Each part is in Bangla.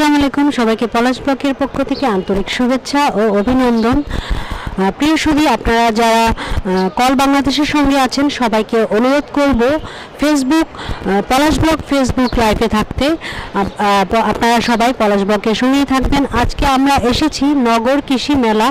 আসসালামু আলাইকুম। সবাইকে পলাশ ব্লকের পক্ষ থেকে আন্তরিক শুভেচ্ছা ও অভিনন্দন। প্রিয় সুবি আপনারা যারা কল বাংলাদেশের সঙ্গে আছেন, সবাইকে অনুরোধ করব ফেসবুক পলাশ ব্লক ফেসবুক লাইভে থাকতে। আপনারা সবাই পলাশ ব্লকের সঙ্গেই থাকবেন। আজকে আমরা এসেছি নগর কৃষি মেলা।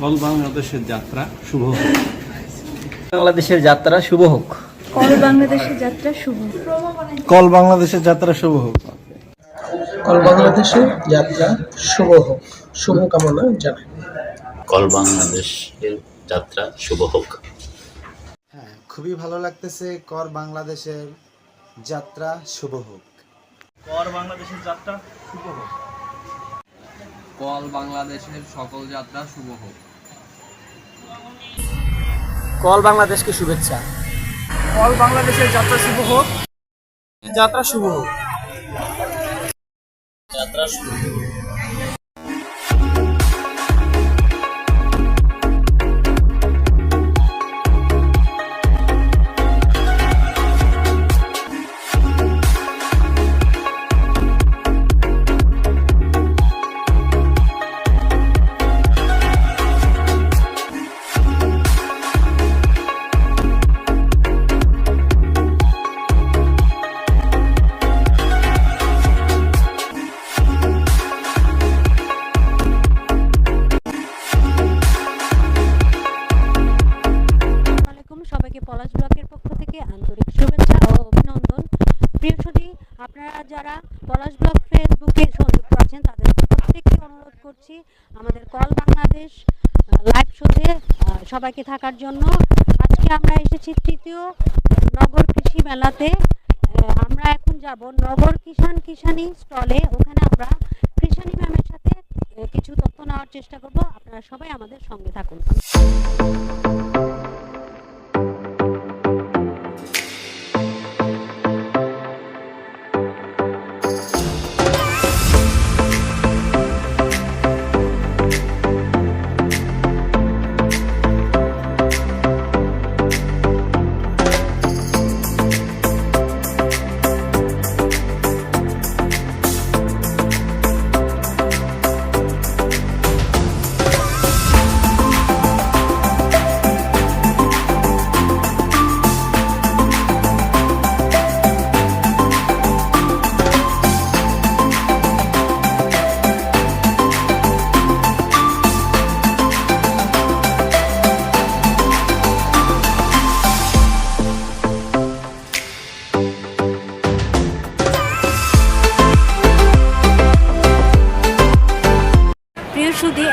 কল বাংলাদেশের যাত্রা শুভ হোক। বাংলাদেশের যাত্রা শুভ হোক। কল বাংলাদেশের যাত্রা শুভ কল বাংলাদেশের যাত্রা শুভ হোক। কল বাংলাদেশের যাত্রা শুভ হোক। শুভকামনা জানাই। কল বাংলাদেশের যাত্রা শুভ হোক। হ্যাঁ খুবই ভালো লাগতেছে কর বাংলাদেশের যাত্রা শুভ হোক। কল বাংলাদেশের সকল যাত্রা শুভ হোক। কল বাংলাদেশকে শুভেচ্ছা। কল বাংলাদেশের যাত্রা শুভ হোক। যাত্রা শুভ হোক। আসসালামাইকুম করছি। আমাদের কল বাংলাদেশ লাইভ শোতে সবাইকে থাকার জন্য। আজকে আমরা এসেছি তৃতীয় নগর কৃষি মেলাতে। আমরা এখন যাব নগর কিষান কিষানি স্টলে। ওখানে আমরা কৃষানি ম্যামের সাথে কিছু তথ্য নেওয়ার চেষ্টা করব। আপনারা সবাই আমাদের সঙ্গে থাকুন।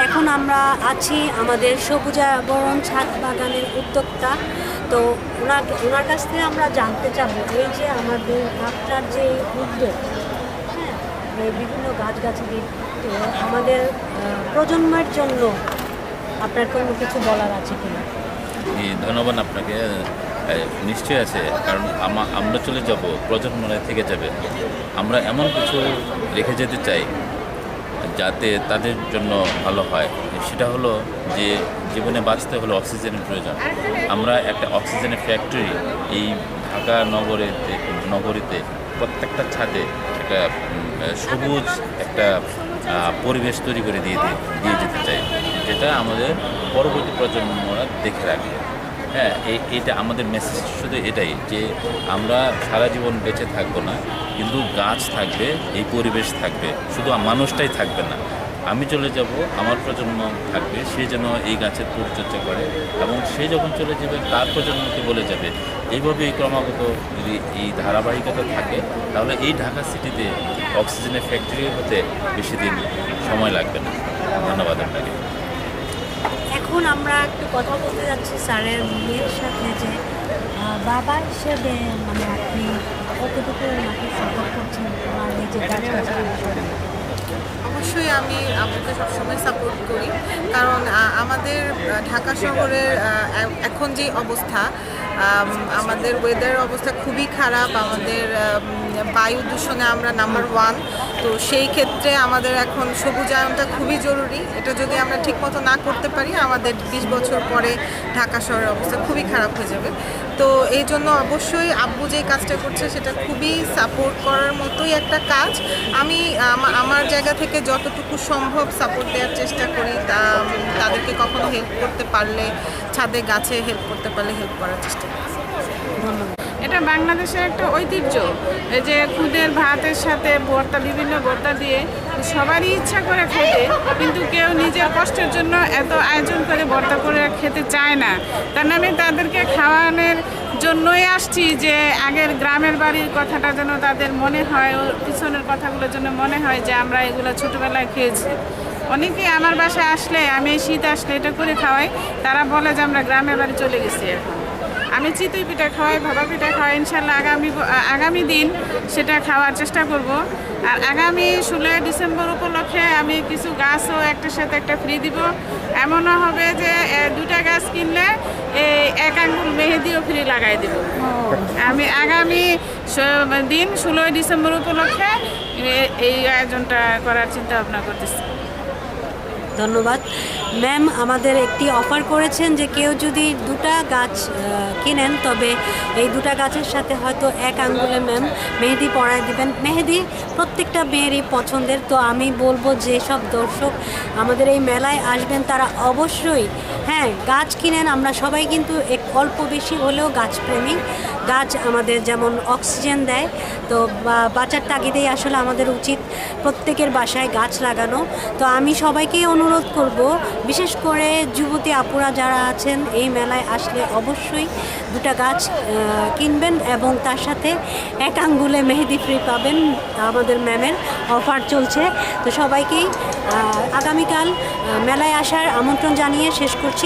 এখন আমরা আছি আমাদের সবুজাবরণ ছাদ বাগানের উদ্যোক্তা। তো ওনার ওনার কাছ থেকে আমরা জানতে চাবো, এই যে আমাদের আপনার যে উদ্যোগ হ্যাঁ বিভিন্ন গাছগাছালি, তো আমাদের প্রজন্মের জন্য আপনার কোনো কিছু বলার আছে কিনা? ধন্যবাদ আপনাকে। নিশ্চয়ই আছে, কারণ আমরা চলে যাব প্রজন্মরা থেকে যাবে। আমরা এমন কিছু রেখে যেতে চাই যাতে তাদের জন্য ভালো হয়। সেটা হলো যে জীবনে বাঁচতে হলে অক্সিজেনের প্রয়োজন। আমরা একটা অক্সিজেনের ফ্যাক্টরি এই ঢাকা নগরে নগরীতে প্রত্যেকটা ছাদে একটা সবুজ একটা পরিবেশ তৈরি করে দিয়ে দিয়ে যেতে চাই। যেটা আমাদের পরবর্তী প্রজন্মরা দেখে রাখবে। হ্যাঁ এটা আমাদের মেসেজ শুধু এটাই যে আমরা সারা জীবন বেঁচে থাকব না, কিন্তু গাছ থাকবে, এই পরিবেশ থাকবে, শুধু মানুষটাই থাকবে না। আমি চলে যাব, আমার প্রজন্ম থাকবে, সে যেন এই গাছের পরিচর্যা করে এবং সে যখন চলে যাবে, তার প্রজন্মকে বলে যাবে। এইভাবে এই ক্রমাগত যদি এই ধারাবাহিকতা থাকে, তাহলে এই ঢাকা সিটিতে অক্সিজেনের ফ্যাক্টরি হতে বেশি দিন সময় লাগবে না। ধন্যবাদ আপনাকে। এখন আমরা একটু কথা বলতে যাচ্ছি স্যারের মেয়ের সাথে যে বাবা হিসেবে মানে আপনি কতটুকু মাকে সাপোর্ট করছেন আমার নিজের অবশ্যই আমি আপনাকে সবসময় সাপোর্ট করি। কারণ আমাদের ঢাকা শহরের এখন যে অবস্থা আমাদের ওয়েদার অবস্থা খুবই খারাপ, আমাদের বায়ু দূষণে আমরা নাম্বার ওয়ান তো সেই ক্ষেত্রে আমাদের এখন সবুজায়নটা খুবই জরুরি। এটা যদি আমরা ঠিকমতো না করতে পারি, আমাদের বিশ বছর পরে ঢাকা শহরের অবস্থা খুবই খারাপ হয়ে যাবে। তো এই জন্য অবশ্যই আব্বু যে কাজটা করছে, সেটা খুবই সাপোর্ট করার মতোই একটা কাজ। আমি আমার জায়গা থেকে যতটুকু সম্ভব সাপোর্ট দেওয়ার চেষ্টা করি। তা তাদেরকে কখনো হেল্প করতে পারলে ছাদে গাছে হেল্প করতে পারলে হেল্প করার চেষ্টা ধন্যবাদ। এটা বাংলাদেশের একটা ঐতিহ্য। এই যে খুদের ভাতের সাথে ভর্তা, বিভিন্ন ভর্তা দিয়ে সবারই ইচ্ছা করে খেতে, কিন্তু কেউ নিজের কষ্টের জন্য এত আয়োজন করে ভর্তা করে খেতে চায় না। কারণ আমি তাদেরকে খাওয়ানোর জন্যই আসছি যে আগের গ্রামের বাড়ির কথাটা যেন তাদের মনে হয় পিছনের কথাগুলোর জন্য মনে হয় যে আমরা এগুলো ছোটোবেলায় খেয়েছি। অনেকে আমার বাসায় আসলে, আমি শীত আসলে এটা করে খাওয়াই। তারা বলে যে আমরা গ্রামে বাড়ি চলে গেছি এখন। আমি চিতই পিঠা খাওয়াই ভাবা পিঠা খাওয়াই ইনশাল্লাহ আগামী আগামী দিন সেটা খাওয়ার চেষ্টা করব। আর আগামী ষোলোই ডিসেম্বর উপলক্ষে আমি কিছু গাছও একটার সাথে একটা ফ্রি দিব। এমনও হবে যে দুটা গাছ কিনলে এই এক আঙ্গুল মেহেদিও ফ্রি লাগাই দিব। আমি আগামী দিন ষোলোই ডিসেম্বর উপলক্ষে এই আয়োজনটা করার চিন্তা ভাবনা করতেছি। ধন্যবাদ। ম্যাম, আমাদের একটি অফার করেছেন যে কেউ যদি দুটা গাছ কিনেন, তবে এই দুটা গাছের সাথে হয়তো এক আঙ্গুলে ম্যাম মেহেদি পরায় দিবেন। মেহেদি প্রত্যেকটা মেয়েরই পছন্দের। তো আমি বলব যে সব দর্শক আমাদের এই মেলায় আসবেন, তারা অবশ্যই হ্যাঁ গাছ কিনেন। আমরা সবাই কিন্তু এক অল্প বেশি হলেও গাছপ্রেমী গাছ আমাদের যেমন অক্সিজেন দেয়, তো বাঁচার তাগিদেই আসলে আমাদের উচিত প্রত্যেকের বাসায় গাছ লাগানো। তো আমি সবাইকেই অনুরোধ করব, বিশেষ করে যুবতী আপুরা যারা আছেন এই মেলায় আসলে অবশ্যই দুটা গাছ কিনবেন এবং তার সাথে এক আঙ্গুলে মেহেদি ফ্রি পাবেন আমাদের ম্যামের অফার চলছে। তো সবাইকেই আগামীকাল মেলায় আসার আমন্ত্রণ জানিয়ে শেষ করছি।